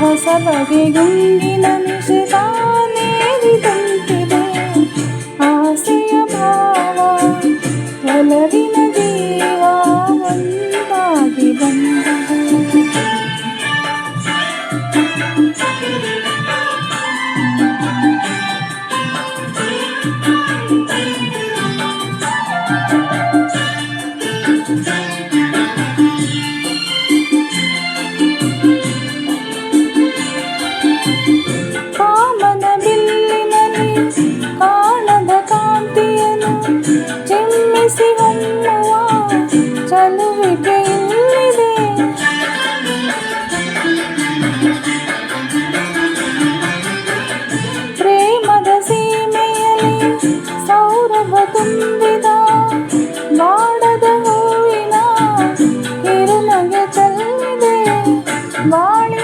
ಹೊಸಬಗೆಗೊಂಡಿನ ನಿಶಾನೇರಿದಂತಿದೆ ಆಸೆಯ ಭಾವ ಒಲವಿನ ಜೀವ வாழ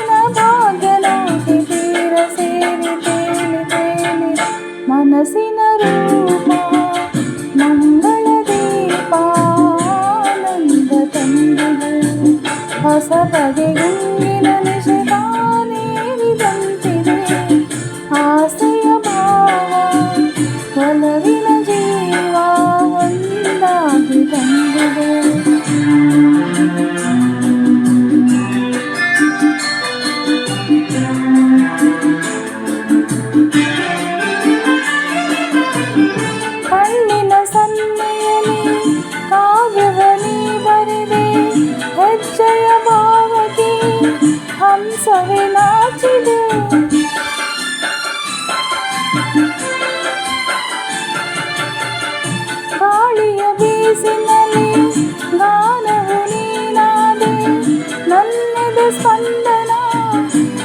స్పందన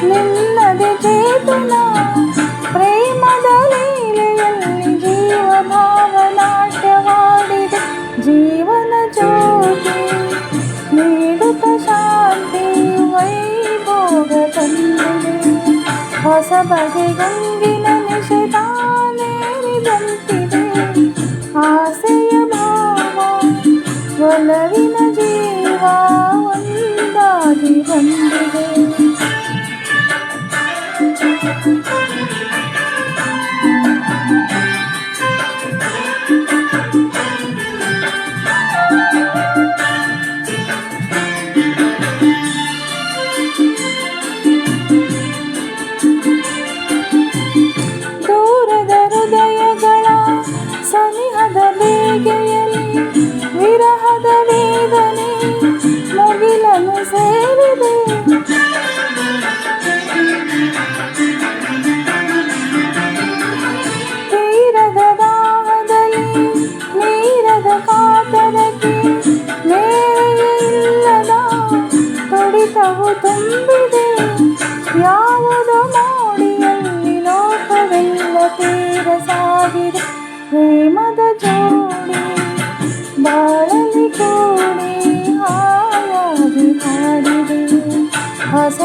ನಿನ್ನದೆ ಚೇತನ ಪ್ರೇಮದಲೀಲೆಯಲ್ಲಿ ಜೀವ ಭಾವನಾಟ್ಯವಾಡಿದೆ ಜೀವನ ಜ್ಯೋತಿ ನೀಡುತ್ತ ಶಾಂತಿ ವೈಭೋಗ ತಂದಿದೆ ಹೊಸ ಬಗೆ ಗಂಗಿನ ನಿಶತಾನೇರಿದಂತೆ Hallelujah.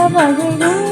Mọi.